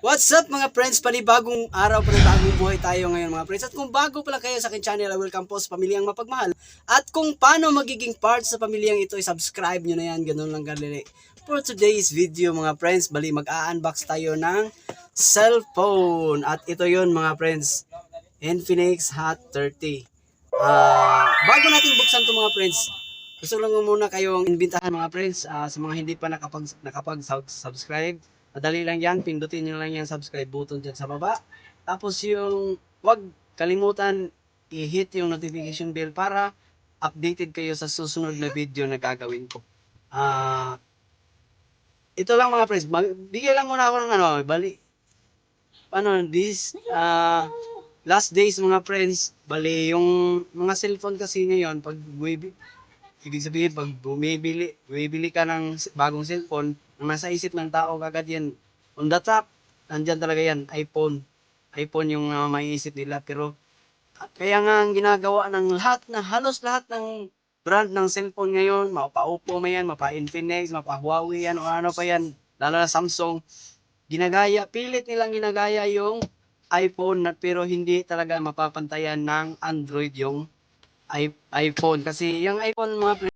What's up mga friends? Panibagong araw, panibagong buhay tayo ngayon mga friends. At kung bago pala kayo sa akin channel, welcome po sa Pamilyang Mapagmahal. At kung paano magiging part sa pamilyang ito, subscribe nyo na yan. Ganun lang galili. For today's video mga friends, bali mag-a-unbox tayo ng cellphone. At ito yon mga friends, Infinix Hot 30. Ah, bago natin buksan to mga friends, gusto lang muna kayong imbitahan mga friends ah, sa mga hindi pa nakapag, nakapag-subscribe. Madali lang yan, pindutin nyo lang yung subscribe button dyan sa baba. Tapos yung, wag kalimutan i-hit yung notification bell para updated kayo sa susunod na video na gagawin ko. Ah, ito lang mga friends, mag- bigyan lang muna ako ng ano, bali, ano, this, ah, last days mga friends, bali, yung mga cellphone kasi ngayon, pag bumibi, ibig sabihin, pag bumibili, bumibili ka ng bagong cellphone, ang nasa isip ng tao kagad yan, on the top, nandyan talaga yan, iPhone. iPhone yung uh, maiisip nila, pero kaya nga ang ginagawa ng lahat, na halos lahat ng brand ng cellphone ngayon, mapa Oppo man yan, mapa Infinix, mapa Huawei yan, o ano pa yan, lalo na Samsung, ginagaya, pilit nilang ginagaya yung iPhone na pero hindi talaga mapapantayan ng Android yung iPhone. Kasi yung iPhone mga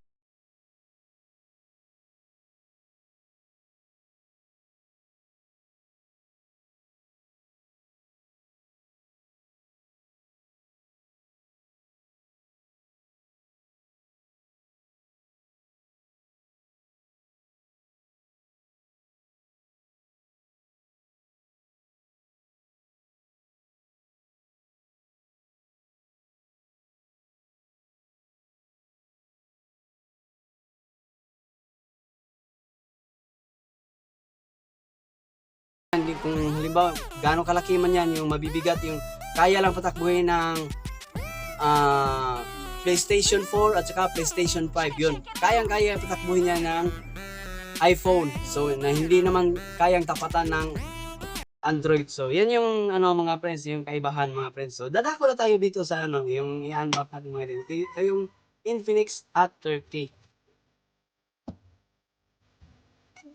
hindi kung halimbawa gaano kalaki man yan yung mabibigat yung kaya lang patakbuhin ng ah, PlayStation 4 at saka PlayStation 5 yun. Kayang kaya patakbuhin niya ng iPhone. So na hindi naman kayang tapatan ng Android. So yan yung ano mga friends yung kaibahan mga friends. So dadako na tayo dito sa ano yung i-unbox natin mga dito ito yung Infinix Hot 30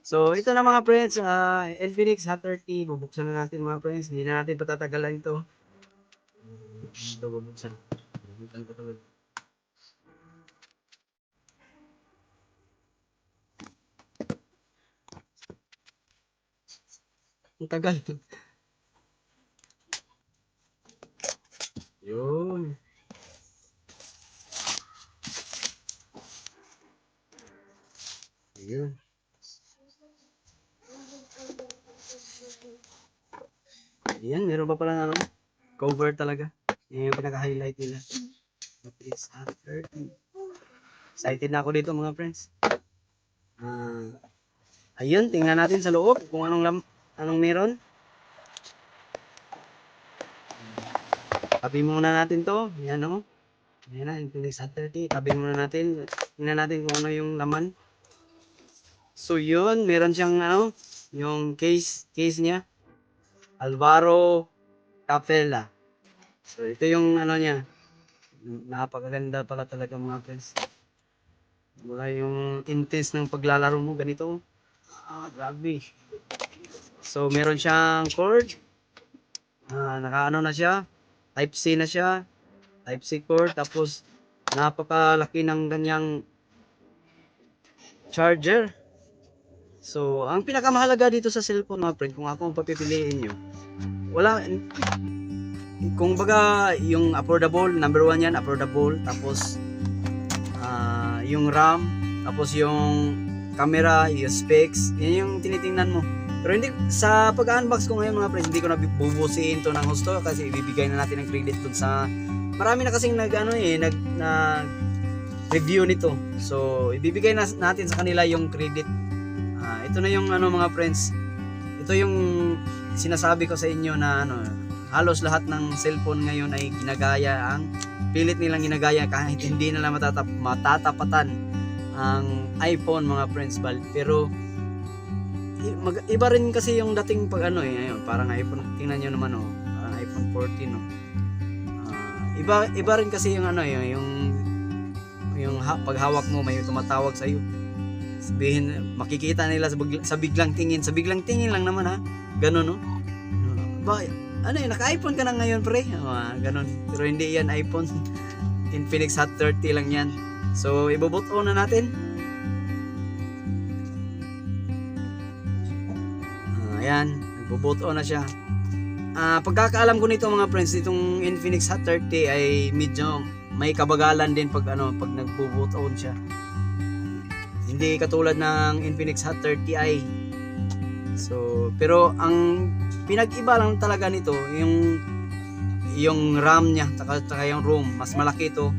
So, ito na mga friends, ah Infinix Hot 30, bubuksan na natin mga friends, hindi na natin patatagalan ito. Ito, bubuksan. Bubuksan ko ito. Ang tagal. Yun. Yun. Ayan, meron pa pala ano, cover talaga. Yan yung pinaka-highlight nila. Please, hot 30. Excited na ako dito mga friends. Ah, ayun, tingnan natin sa loob kung anong lam anong meron. Tabi muna natin to. Yan o. Yan na, Infinix Hot 30. Tabi muna natin. Tingnan natin kung ano yung laman. So yun, meron siyang ano, yung case, case niya. Alvaro Capella. So, ito yung ano niya. Napakaganda pala talaga mga friends. Wala yung intense ng paglalaro mo. Ganito. Ah, grabe. So, meron siyang cord. Ah, nakaano na siya. Type C na siya. Type C cord. Tapos, napakalaki ng ganyang charger. So, ang pinakamahalaga dito sa cellphone mga friend, kung ako ang papipiliin nyo, wala, kung baga, yung affordable, number one yan, affordable, tapos, ah yung RAM, tapos yung camera, yung specs, yan yung tinitingnan mo. Pero hindi, sa pag-unbox ko ngayon mga friends, hindi ko na bubusiin to ng gusto kasi ibibigay na natin ng credit dun sa, marami na kasing nag, ano eh, nag, nag, review nito. So, ibibigay na natin sa kanila yung credit ito na yung ano mga friends. Ito yung sinasabi ko sa inyo na ano, halos lahat ng cellphone ngayon ay ginagaya ang pilit nilang ginagaya kahit hindi nila matatap matatapatan ang iPhone mga friends bal pero mag- iba rin kasi yung dating pag ano eh, ayun, parang iPhone, tingnan nyo naman oh, parang iPhone 14 oh. Ah, iba iba rin kasi yung ano yung yung, yung ha, paghawak mo may tumatawag sa iyo. Sabihin makikita nila sa, bigla- sa biglang tingin, sa biglang tingin lang naman ha. Ganun no. Ba, ano yun, naka-iPhone ka na ngayon pre? Ah, ganun. Pero hindi yan iPhone. Infinix Hot 30 lang yan. So, ibobot on na natin. Ah, ayan, nagbo-boot on na siya. Ah, pagkakaalam ko nito mga friends, itong Infinix Hot 30 ay medyo may kabagalan din pag ano, pag nagbo-boot on siya. Hindi katulad ng Infinix Hot 30i. So, pero ang pinag-iba lang talaga nito yung yung RAM niya, taka, taka yung ROM, mas malaki ito.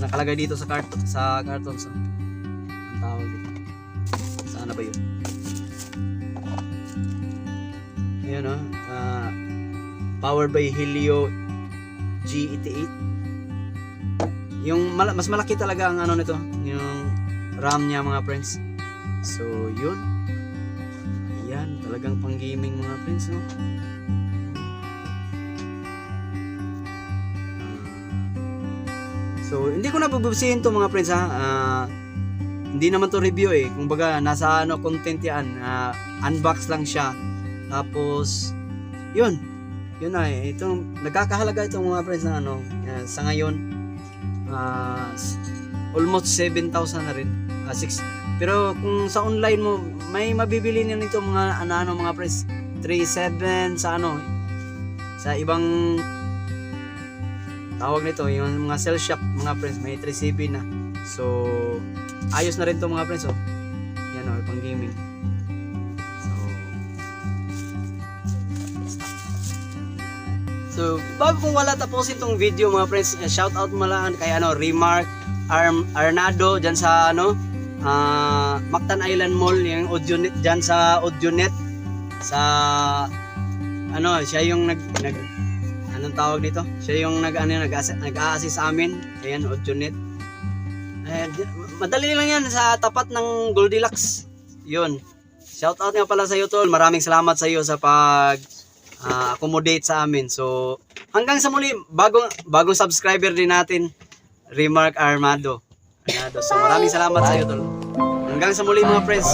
Nakalagay dito sa karton sa karton so. Ang tawag dito. Saan na ba 'yun? Ayan oh. ah, powered by Helio G88. Yung mas malaki talaga ang ano nito, yung RAM niya mga friends. So, yun. Ayan, talagang pang gaming mga friends, no? So, hindi ko na bubusihin to mga friends ha. Ah, hindi naman to review eh. Kung baga, nasa ano content yan. Ah, unbox lang siya. Tapos, yun. Yun na eh. Itong, nagkakahalaga itong mga friends na ano. ah, sa ngayon, ah, s- almost 7,000 na rin. Ah, six. Pero kung sa online mo, may mabibili niyo nito mga ano, ano mga friends. 3,700 sa ano. Sa ibang tawag nito yung mga cell shop mga friends may 3CB na so ayos na rin to mga friends oh yan oh pang gaming so so bago kung wala tapusin tong video mga friends shout out mo lang kay ano Remark Arm Arnado dyan sa ano ah Mactan Island Mall yung Audionet dyan sa Audionet sa ano siya yung nag, nag anong tawag nito? Siya yung nag ano nag nag-a-assist sa amin. Ayan, Audionet. Eh, madali lang yan sa tapat ng Goldilocks. Yun. Shout out nga pala sa iyo tol. Maraming salamat sa iyo sa pag ah, accommodate sa amin. So, hanggang sa muli, bagong bagong subscriber din natin, Remark Armado. Armado. So, maraming salamat sa iyo tol. Hanggang sa muli mga friends.